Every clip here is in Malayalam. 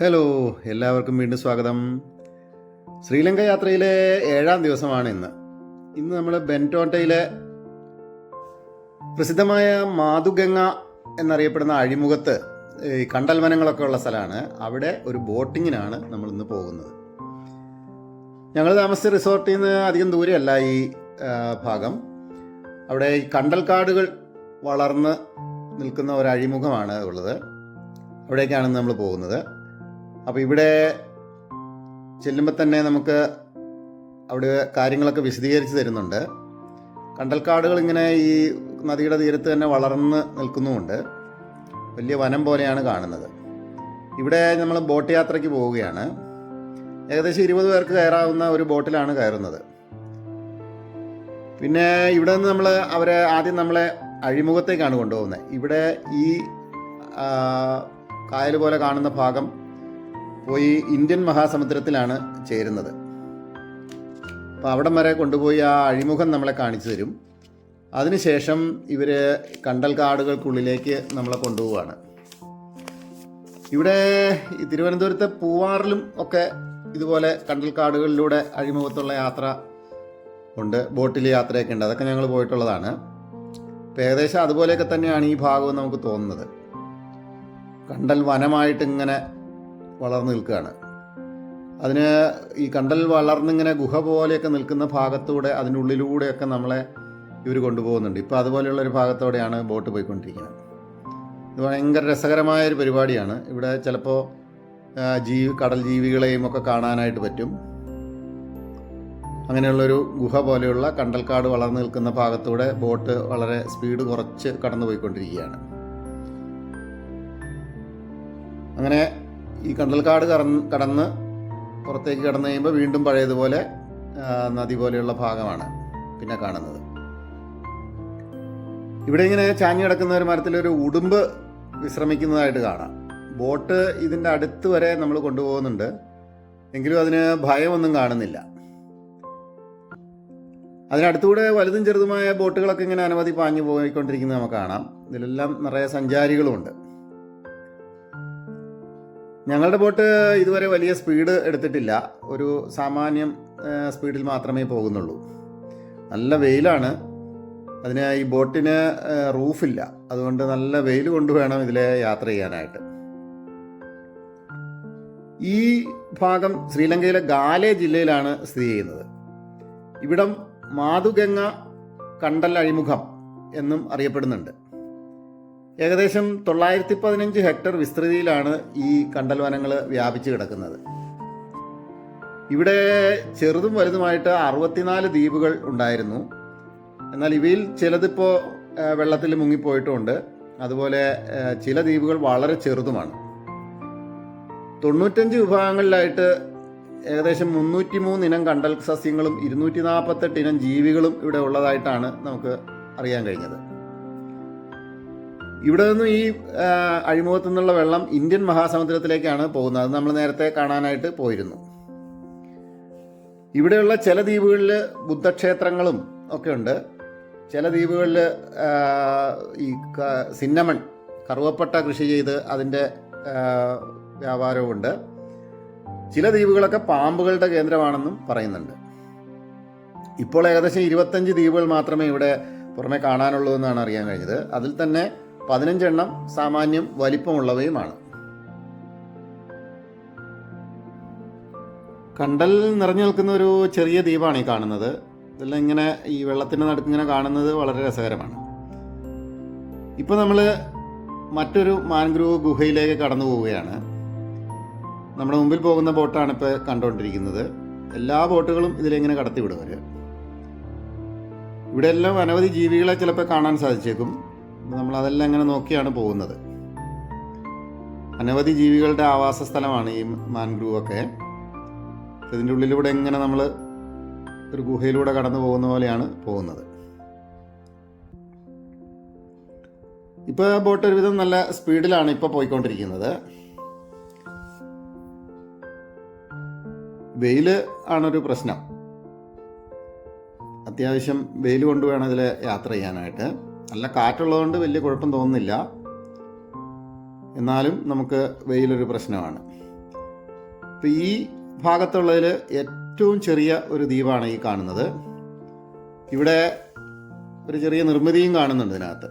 ഹലോ എല്ലാവർക്കും വീണ്ടും സ്വാഗതം. ശ്രീലങ്ക യാത്രയിലെ ഏഴാം ദിവസമാണ് ഇന്ന്. ഇന്ന് നമ്മൾ ബെന്റോട്ടയിലെ പ്രസിദ്ധമായ മാതുഗംഗ എന്നറിയപ്പെടുന്ന അഴിമുഖത്ത് ഈ കണ്ടൽ വനങ്ങളൊക്കെ ഉള്ള സ്ഥലമാണ്. അവിടെ ഒരു ബോട്ടിങ്ങിനാണ് നമ്മൾ ഇന്ന് പോകുന്നത്. ഞങ്ങൾ താമസിച്ച റിസോർട്ടിൽ നിന്ന് അധികം ദൂരെയല്ല ഈ ഭാഗം. അവിടെ ഈ കണ്ടൽക്കാടുകൾ വളർന്ന് നിൽക്കുന്ന ഒരു അഴിമുഖമാണ് ഉള്ളത്. അവിടേക്കാണ് നമ്മൾ പോകുന്നത്. അപ്പോൾ ഇവിടെ ചെല്ലുമ്പോൾ തന്നെ നമുക്ക് അവിടെ കാര്യങ്ങളൊക്കെ വിശദീകരിച്ച് തരുന്നുണ്ട്. കണ്ടൽക്കാടുകൾ ഇങ്ങനെ ഈ നദിയുടെ തീരത്ത് തന്നെ വളർന്ന് നിൽക്കുന്നുമുണ്ട്. വലിയ വനം പോലെയാണ് കാണുന്നത്. ഇവിടെ നമ്മൾ ബോട്ട് യാത്രയ്ക്ക് പോവുകയാണ്. ഏകദേശം ഇരുപത് പേർക്ക് കയറാവുന്ന ഒരു ബോട്ടിലാണ് കയറുന്നത്. പിന്നെ ഇവിടെ നിന്ന് നമ്മൾ അവരെ ആദ്യം നമ്മളെ അഴിമുഖത്തേക്കാണ് കൊണ്ടുപോകുന്നത്. ഇവിടെ ഈ കായൽ പോലെ കാണുന്ന ഭാഗം പോയി ഇന്ത്യൻ മഹാസമുദ്രത്തിലാണ് ചേരുന്നത്. അപ്പോൾ അവിടം വരെ കൊണ്ടുപോയി ആ അഴിമുഖം നമ്മളെ കാണിച്ചു തരും. അതിനുശേഷം ഇവർ കണ്ടൽ കാടുകൾക്കുള്ളിലേക്ക് നമ്മളെ കൊണ്ടുപോവാണ്. ഇവിടെ ഈ തിരുവനന്തപുരത്തെ പൂവാറിലും ഒക്കെ ഇതുപോലെ കണ്ടൽ കാടുകളിലൂടെ അഴിമുഖത്തുള്ള യാത്ര ഉണ്ട്. ബോട്ടിൽ യാത്രയൊക്കെ ഉണ്ട്. അതൊക്കെ ഞങ്ങൾ പോയിട്ടുള്ളതാണ്. അപ്പോൾ ഏകദേശം അതുപോലെയൊക്കെ തന്നെയാണ് ഈ ഭാഗവും നമുക്ക് തോന്നുന്നത്. കണ്ടൽ വനമായിട്ട് ഇങ്ങനെ വളർന്നു നിൽക്കുകയാണ്. അതിന് ഈ കണ്ടൽ വളർന്നിങ്ങനെ ഗുഹ പോലെയൊക്കെ നിൽക്കുന്ന ഭാഗത്തൂടെ അതിന്റെ ഉള്ളിലൂടെയൊക്കെ നമ്മളെ ഇവർ കൊണ്ടുപോകുന്നുണ്ട്. ഇപ്പോൾ അതുപോലെയുള്ള ഒരു ഭാഗത്തോടെയാണ് ബോട്ട് പോയിക്കൊണ്ടിരിക്കുന്നത്. ഇത് ഭയങ്കര രസകരമായ ഒരു പരിപാടിയാണ്. ഇവിടെ ചിലപ്പോൾ ജീവി കടൽ ജീവികളെയും ഒക്കെ കാണാനായിട്ട് പറ്റും. അങ്ങനെയുള്ളൊരു ഗുഹ പോലെയുള്ള കണ്ടൽക്കാട് വളർന്നു നിൽക്കുന്ന ഭാഗത്തൂടെ ബോട്ട് വളരെ സ്പീഡ് കുറച്ച് കടന്നു പോയിക്കൊണ്ടിരിക്കുകയാണ് അങ്ങനെ ഈ കണ്ടൽക്കാട് കടന്ന് കടന്ന് പുറത്തേക്ക് കടന്നു കഴിയുമ്പോൾ വീണ്ടും പഴയതുപോലെ നദി പോലെയുള്ള ഭാഗമാണ് പിന്നെ കാണുന്നത്. ഇവിടെ ഇങ്ങനെ ചാഞ്ഞു കിടക്കുന്ന ഒരു മരത്തിലൊരു ഉടുമ്പ് വിശ്രമിക്കുന്നതായിട്ട് കാണാം. ബോട്ട് ഇതിന്റെ അടുത്ത് വരെ നമ്മൾ കൊണ്ടുപോകുന്നുണ്ട്. എങ്കിലും അതിന് ഭയമൊന്നും കാണുന്നില്ല. അതിനടുത്തൂടെ വലുതും ചെറുതുമായ ബോട്ടുകളൊക്കെ ഇങ്ങനെ അനവധി പാഞ്ഞു പോയിക്കൊണ്ടിരിക്കുന്നത് നമുക്ക് കാണാം. ഇതിലെല്ലാം നിറയെ സഞ്ചാരികളുമുണ്ട് ഞങ്ങളുടെ ബോട്ട് ഇതുവരെ വലിയ സ്പീഡ് എടുത്തിട്ടില്ല. ഒരു സാമാന്യം സ്പീഡിൽ മാത്രമേ പോകുന്നുള്ളൂ. നല്ല വെയിലാണ്. അതിന് ഈ ബോട്ടിന് റൂഫില്ല. അതുകൊണ്ട് നല്ല വെയിൽ കൊണ്ട് വേണം ഇതിലെ യാത്ര ചെയ്യാനായിട്ട്. ഈ ഭാഗം ശ്രീലങ്കയിലെ ഗാലെ ജില്ലയിലാണ് സ്ഥിതി ചെയ്യുന്നത്. ഇവിടം മാതുഗംഗ കണ്ടൽ അഴിമുഖം എന്നും അറിയപ്പെടുന്നുണ്ട്. ഏകദേശം തൊള്ളായിരത്തി പതിനഞ്ച് ഹെക്ടർ വിസ്തൃതിയിലാണ് ഈ കണ്ടൽ വനങ്ങൾ വ്യാപിച്ചു കിടക്കുന്നത്. ഇവിടെ ചെറുതും വലുതുമായിട്ട് അറുപത്തിനാല് ദ്വീപുകൾ ഉണ്ടായിരുന്നു. എന്നാൽ ഇവയിൽ ചിലതിപ്പോൾ വെള്ളത്തിൽ മുങ്ങിപ്പോയിട്ടുമുണ്ട് അതുപോലെ ചില ദ്വീപുകൾ വളരെ ചെറുതുമാണ്. തൊണ്ണൂറ്റഞ്ച് വിഭാഗങ്ങളിലായിട്ട് ഏകദേശം മുന്നൂറ്റി മൂന്ന് ഇനം കണ്ടൽ സസ്യങ്ങളും ഇരുന്നൂറ്റി നാൽപ്പത്തെട്ട് ഇനം ജീവികളും ഇവിടെ ഉള്ളതായിട്ടാണ് നമുക്ക് അറിയാൻ കഴിഞ്ഞത്. ഇവിടെ നിന്നും ഈ അഴിമുഖത്തു നിന്നുള്ള വെള്ളം ഇന്ത്യൻ മഹാസമുദ്രത്തിലേക്കാണ് പോകുന്നത്. അത് നമ്മൾ നേരത്തെ കാണാനായിട്ട് പോയിരുന്നു. ഇവിടെയുള്ള ചില ദ്വീപുകളിൽ ബുദ്ധക്ഷേത്രങ്ങളും ഒക്കെ ഉണ്ട്. ചില ദ്വീപുകളിൽ ഈ സിന്നമൺ കറുവപ്പട്ട കൃഷി ചെയ്ത് അതിന്റെ വ്യാപാരവും വ്യാപാരവുമുണ്ട് ചില ദ്വീപുകളൊക്കെ പാമ്പുകളുടെ കേന്ദ്രമാണെന്നും പറയുന്നുണ്ട്. ഇപ്പോൾ ഏകദേശം ഇരുപത്തഞ്ച് ദ്വീപുകൾ മാത്രമേ ഇവിടെ പുറമെ കാണാനുള്ളൂ എന്നാണ് അറിയാൻ കഴിഞ്ഞത്. അതിൽ തന്നെ പതിനഞ്ചെണ്ണം സാമാന്യം വലിപ്പമുള്ളവയുമാണ്. കണ്ടൽ നിറഞ്ഞു നിൽക്കുന്ന ഒരു ചെറിയ ദ്വീപാണ് ഈ കാണുന്നത്. ഇതെല്ലാം ഇങ്ങനെ ഈ വെള്ളത്തിന്റെ നടുക്ക് ഇങ്ങനെ കാണുന്നത് വളരെ രസകരമാണ്. ഇപ്പോൾ നമ്മൾ മറ്റൊരു മാൻഗ്രൂവ് ഗുഹയിലേക്ക് കടന്നു പോവുകയാണ്. നമ്മുടെ മുമ്പിൽ പോകുന്ന ബോട്ടാണ് ഇപ്പോൾ കണ്ടുകൊണ്ടിരിക്കുന്നത്. എല്ലാ ബോട്ടുകളും ഇതിലിങ്ങനെ കടത്തി വിടുവർ ഇവിടെ എല്ലാം അനവധി ജീവികളെ ചിലപ്പോൾ കാണാൻ സാധിച്ചേക്കും. നമ്മൾ അതെല്ലാം അങ്ങനെ നോക്കിയാണ് പോകുന്നത്. അനവധി ജീവികളുടെ ആവാസ സ്ഥലമാണ് ഈ മാൻഗ്രൂവ് ഒക്കെ. ഇതിന്റെ ഉള്ളിലൂടെ എങ്ങനെ നമ്മൾ ഒരു ഗുഹയിലൂടെ കടന്നു പോകുന്ന പോലെയാണ് പോകുന്നത്. ഇപ്പോൾ ബോട്ട് ഒരുവിധം നല്ല സ്പീഡിലാണ് ഇപ്പോൾ പോയിക്കൊണ്ടിരിക്കുന്നത്. വെയിൽ ആണൊരു പ്രശ്നം. അത്യാവശ്യം വെയിൽ കൊണ്ടുവേണം ഇതിൽ യാത്ര ചെയ്യാനായിട്ട്. നല്ല കാറ്റുള്ളതുകൊണ്ട് വലിയ കുഴപ്പം തോന്നുന്നില്ല. എന്നാലും നമുക്ക് വെയിലൊരു പ്രശ്നമാണ്. ഇപ്പം ഈ ഭാഗത്തുള്ളതിൽ ഏറ്റവും ചെറിയ ഒരു ദ്വീപാണ് ഈ കാണുന്നത്. ഇവിടെ ഒരു ചെറിയ നിർമ്മിതിയും കാണുന്നുണ്ട് ഇതിനകത്ത്.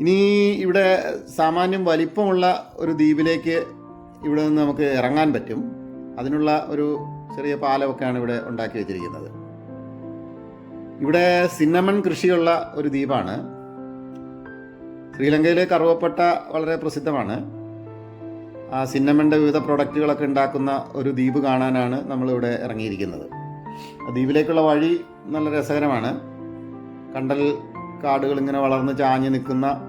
ഇനി ഇവിടെ സാമാന്യം വലിപ്പമുള്ള ഒരു ദ്വീപിലേക്ക് ഇവിടെ നിന്ന് നമുക്ക് ഇറങ്ങാൻ പറ്റും. അതിനുള്ള ഒരു ചെറിയ പാലമൊക്കെയാണ് ഇവിടെ ഉണ്ടാക്കി വെച്ചിരിക്കുന്നത്. ഇവിടെ സിന്നമൺ കൃഷിയുള്ള ഒരു ദ്വീപാണ്. ശ്രീലങ്കയിലെ കറുവപ്പട്ട വളരെ പ്രസിദ്ധമാണ്. ആ സിന്നമന്റെ വിവിധ പ്രൊഡക്റ്റുകളൊക്കെ ഉണ്ടാക്കുന്ന ഒരു ദ്വീപ് കാണാനാണ് നമ്മളിവിടെ ഇറങ്ങിയിരിക്കുന്നത്. ആ ദ്വീപിലേക്കുള്ള വഴി നല്ല രസകരമാണ്. കണ്ടൽ കാടുകൾ ഇങ്ങനെ വളർന്ന് ചാഞ്ഞ് നിൽക്കുന്ന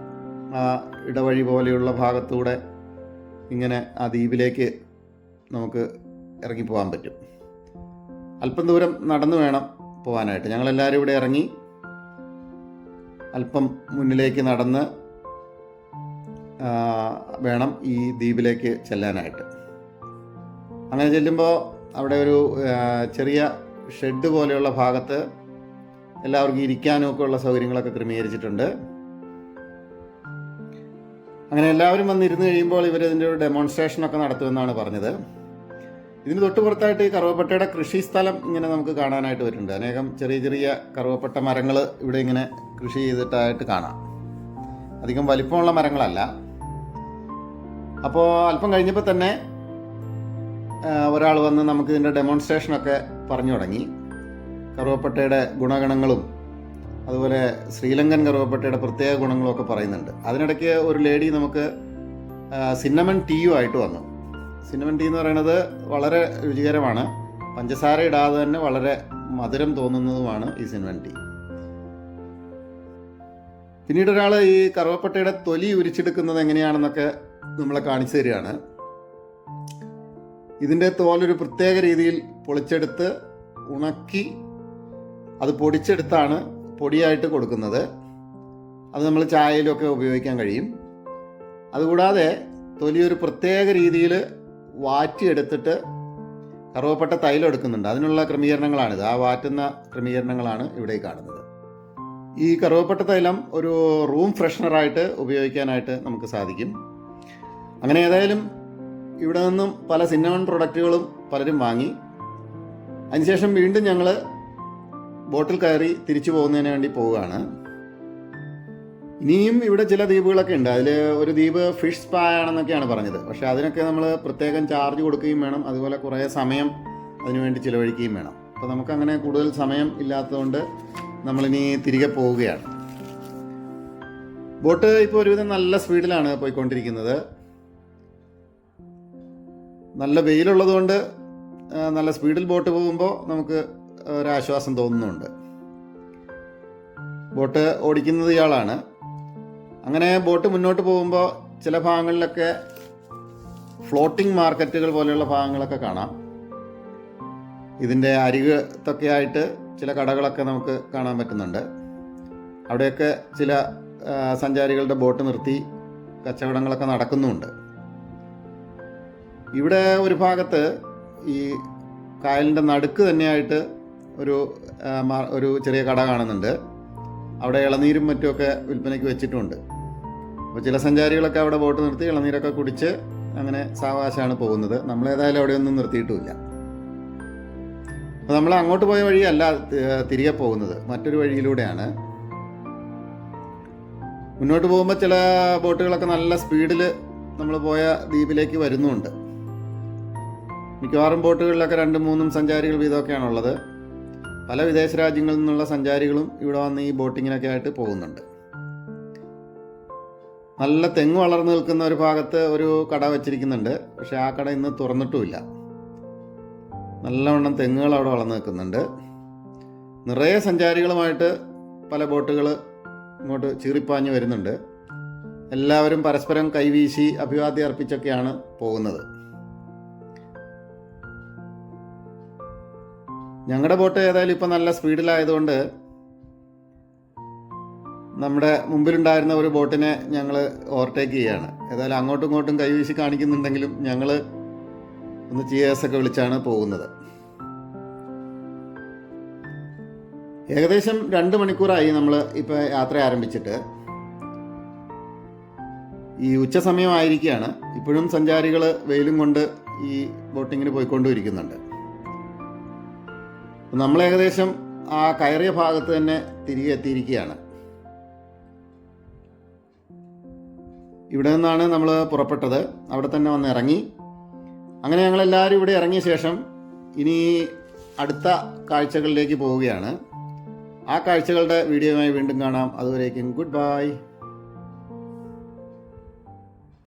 ഇടവഴി പോലെയുള്ള ഭാഗത്തൂടെ ഇങ്ങനെ ആ ദ്വീപിലേക്ക് നമുക്ക് ഇറങ്ങിപ്പോകാൻ പറ്റും. അല്പം ദൂരം നടന്നു വേണം. പോകാനായിട്ട് ഞങ്ങളെല്ലാവരും ഇവിടെ ഇറങ്ങി അല്പം മുന്നിലേക്ക് നടന്ന് വേണം ഈ ദ്വീപിലേക്ക് ചെല്ലാനായിട്ട്. അങ്ങനെ ചെല്ലുമ്പോൾ അവിടെ ഒരു ചെറിയ ഷെഡ് പോലെയുള്ള ഭാഗത്ത് എല്ലാവർക്കും ഇരിക്കാനും ഒക്കെ ഉള്ള സൗകര്യങ്ങളൊക്കെ ക്രമീകരിച്ചിട്ടുണ്ട്. അങ്ങനെ എല്ലാവരും വന്നിരുന്ന് കഴിയുമ്പോൾ ഇവർ ഇതിന്റെ ഒരു ഡെമോൺസ്ട്രേഷനൊക്കെ നടത്തുമെന്നാണ് പറഞ്ഞത്. ഇതിന് തൊട്ടുപുറത്തായിട്ട് ഈ കറുവപ്പട്ടയുടെ കൃഷി സ്ഥലം ഇങ്ങനെ നമുക്ക് കാണാനായിട്ട് വരുന്നുണ്ട്. അനേകം ചെറിയ ചെറിയ കറുവപ്പട്ട മരങ്ങൾ ഇവിടെ ഇങ്ങനെ കൃഷി ചെയ്തിട്ടായിട്ട് കാണാം. അധികം വലിപ്പമുള്ള മരങ്ങളല്ല. അപ്പോൾ അല്പം കഴിഞ്ഞപ്പോൾ തന്നെ ഒരാൾ വന്ന് നമുക്ക് ഇതിന്റെ ഡെമോൺസ്ട്രേഷനൊക്കെ പറഞ്ഞു തുടങ്ങി. കറുവപ്പട്ടയുടെ ഗുണഗണങ്ങളും അതുപോലെ ശ്രീലങ്കൻ കറുവപ്പട്ടയുടെ പ്രത്യേക ഗുണങ്ങളും ഒക്കെ പറയുന്നുണ്ട്. അതിനിടയ്ക്ക് ഒരു ലേഡി നമുക്ക് സിന്നമൺ ടീയുമായിട്ട് വന്നു. സിന്നമൺ ടീ എന്ന് പറയുന്നത് വളരെ രുചികരമാണ്. പഞ്ചസാര ഇടാതെ തന്നെ വളരെ മധുരം തോന്നുന്നതുമാണ് ഈ സിനിമൻ ടീ. പിന്നീട് ഒരാൾ ഈ കറുവപ്പട്ടയുടെ തൊലി ഉരിച്ചെടുക്കുന്നത് എങ്ങനെയാണെന്നൊക്കെ നമ്മളെ കാണിച്ചു തരികയാണ്. ഇതിന്റെ തോലൊരു പ്രത്യേക രീതിയിൽ പൊളിച്ചെടുത്ത് ഉണക്കി അത് പൊടിച്ചെടുത്താണ് പൊടിയായിട്ട് കൊടുക്കുന്നത്. അത് നമ്മൾ ചായയിലൊക്കെ ഉപയോഗിക്കാൻ കഴിയും. അതുകൂടാതെ തൊലി ഒരു പ്രത്യേക രീതിയിൽ വാറ്റിയെടുത്തിട്ട് കറുവപ്പട്ട തൈലം എടുക്കുന്നുണ്ട്. അതിനുള്ള ക്രമീകരണങ്ങളാണിത്. ആ വാറ്റുന്ന ക്രമീകരണങ്ങളാണ് ഇവിടെ കാണുന്നത്. ഈ കറുവപ്പട്ട തൈലം ഒരു റൂം ഫ്രഷ്നറായിട്ട് ഉപയോഗിക്കാനായിട്ട് നമുക്ക് സാധിക്കും. അങ്ങനെ ഏതായാലും ഇവിടെ നിന്നും പല സിന്നമൺ പ്രൊഡക്റ്റുകളും പലരും വാങ്ങി. അതിനുശേഷം വീണ്ടും ഞങ്ങൾ ബോട്ടിൽ കയറി തിരിച്ചു പോകുന്നതിന് വേണ്ടി പോവുകയാണ്. ഇനിയും ഇവിടെ ചില ദ്വീപുകളൊക്കെ ഉണ്ട്. അതിൽ ഒരു ദ്വീപ് ഫിഷ് സ്പാ ആണെന്നൊക്കെയാണ് പറഞ്ഞത്. പക്ഷെ അതിനൊക്കെ നമ്മൾ പ്രത്യേകം ചാർജ് കൊടുക്കുകയും വേണം. അതുപോലെ കുറേ സമയം അതിനുവേണ്ടി ചിലവഴിക്കുകയും വേണം. അപ്പോൾ നമുക്കങ്ങനെ കൂടുതൽ സമയം ഇല്ലാത്തതുകൊണ്ട് നമ്മളിനി തിരികെ പോവുകയാണ്. ബോട്ട് ഇപ്പോൾ ഒരുവിധം നല്ല സ്പീഡിലാണ് പോയിക്കൊണ്ടിരിക്കുന്നത്. നല്ല വെയിലുള്ളതുകൊണ്ട് നല്ല സ്പീഡിൽ ബോട്ട് പോകുമ്പോൾ നമുക്ക് ഒരാശ്വാസം തോന്നുന്നുണ്ട്. ബോട്ട് ഓടിക്കുന്നത് ഇയാളാണ്. അങ്ങനെ ബോട്ട് മുന്നോട്ട് പോകുമ്പോൾ ചില ഭാഗങ്ങളിലൊക്കെ ഫ്ലോട്ടിംഗ് മാർക്കറ്റുകൾ പോലെയുള്ള ഭാഗങ്ങളൊക്കെ കാണാം. ഇതിന്റെ അരികത്തൊക്കെ ആയിട്ട് ചില കടകളൊക്കെ നമുക്ക് കാണാൻ പറ്റുന്നുണ്ട്. അവിടെയൊക്കെ ചില സഞ്ചാരികളുടെ ബോട്ട് നിർത്തി കച്ചവടങ്ങളൊക്കെ നടക്കുന്നുമുണ്ട് ഇവിടെ ഒരു ഭാഗത്ത് ഈ കായലിന്റെ നടുക്ക് തന്നെയായിട്ട് ഒരു ഒരു ചെറിയ കട കാണുന്നുണ്ട്. അവിടെ ഇളനീരും മറ്റുമൊക്കെ വിൽപ്പനയ്ക്ക് വെച്ചിട്ടുണ്ട്. അപ്പോൾ ചില സഞ്ചാരികളൊക്കെ അവിടെ ബോട്ട് നിർത്തി ഇളനീരൊക്കെ കുടിച്ച് അങ്ങനെ സാവകാശമാണ് പോകുന്നത്. നമ്മൾ നമ്മളേതായാലും അവിടെയൊന്നും നിർത്തിയിട്ടുമില്ല. അപ്പോൾ നമ്മൾ അങ്ങോട്ട് പോയ വഴിയല്ല തിരികെ പോകുന്നത്. മറ്റൊരു വഴിയിലൂടെയാണ്. മുന്നോട്ട് പോകുമ്പോൾ ചില ബോട്ടുകളൊക്കെ നല്ല സ്പീഡിൽ നമ്മൾ പോയ ദ്വീപിലേക്ക് വരുന്നുണ്ട്. മിക്കവാറും ബോട്ടുകളിലൊക്കെ രണ്ടും മൂന്നും സഞ്ചാരികൾ വീതമൊക്കെയാണുള്ളത്. പല വിദേശ രാജ്യങ്ങളിൽ നിന്നുള്ള സഞ്ചാരികളും ഇവിടെ വന്ന് ഈ ബോട്ടിങ്ങിനൊക്കെ ആയിട്ട് പോകുന്നുണ്ട്. നല്ല തെങ്ങ് വളർന്നു നിൽക്കുന്ന ഒരു ഭാഗത്ത് ഒരു കട വച്ചിരിക്കുന്നുണ്ട്. പക്ഷെ ആ കട ഇന്ന് തുറന്നിട്ടുമില്ല. നല്ലവണ്ണം തെങ്ങുകൾ അവിടെ വളർന്നു നിൽക്കുന്നുണ്ട്. നിറയെ സഞ്ചാരികളുമായിട്ട് പല ബോട്ടുകൾ ഇങ്ങോട്ട് ചീറിപ്പാഞ്ഞ് വരുന്നുണ്ട്. എല്ലാവരും പരസ്പരം കൈവീശി അഭിവാദ്യം അർപ്പിച്ചൊക്കെയാണ് പോകുന്നത്. ഞങ്ങളുടെ ബോട്ട് ഏതായാലും ഇപ്പം നല്ല സ്പീഡിലായതുകൊണ്ട് നമ്മുടെ മുമ്പിലുണ്ടായിരുന്ന ഒരു ബോട്ടിനെ ഞങ്ങൾ ഓവർടേക്ക് ചെയ്യാണ്. ഏതായാലും അങ്ങോട്ടും ഇങ്ങോട്ടും കൈവീശി കാണിക്കുന്നുണ്ടെങ്കിലും ഞങ്ങൾ ഒന്ന് ചിയേഴ്സൊക്കെ വിളിച്ചാണ് പോകുന്നത്. ഏകദേശം രണ്ട് മണിക്കൂറായി നമ്മൾ ഇപ്പോൾ യാത്ര ആരംഭിച്ചിട്ട്. ഈ ഉച്ച സമയമായിരിക്കുകയാണ് ഇപ്പോഴും സഞ്ചാരികൾ വെയിലും കൊണ്ട് ഈ ബോട്ടിങ്ങിന് പോയിക്കൊണ്ടിരിക്കുന്നുണ്ട്. നമ്മൾ ഏകദേശം ആ കയറിയ ഭാഗത്ത് തന്നെ തിരികെ എത്തിയിരിക്കുകയാണ്. ഇവിടെ നിന്നാണ് നമ്മൾ പുറപ്പെട്ടത്. അവിടെ തന്നെ വന്ന് ഇറങ്ങി. അങ്ങനെ ഞങ്ങളെല്ലാവരും ഇവിടെ ഇറങ്ങിയ ശേഷം ഇനി അടുത്ത കാഴ്ചകളിലേക്ക് പോവുകയാണ്. ആ കാഴ്ചകളുടെ വീഡിയോയുമായി വീണ്ടും കാണാം. അതുവരേക്കും ഗുഡ് ബൈ.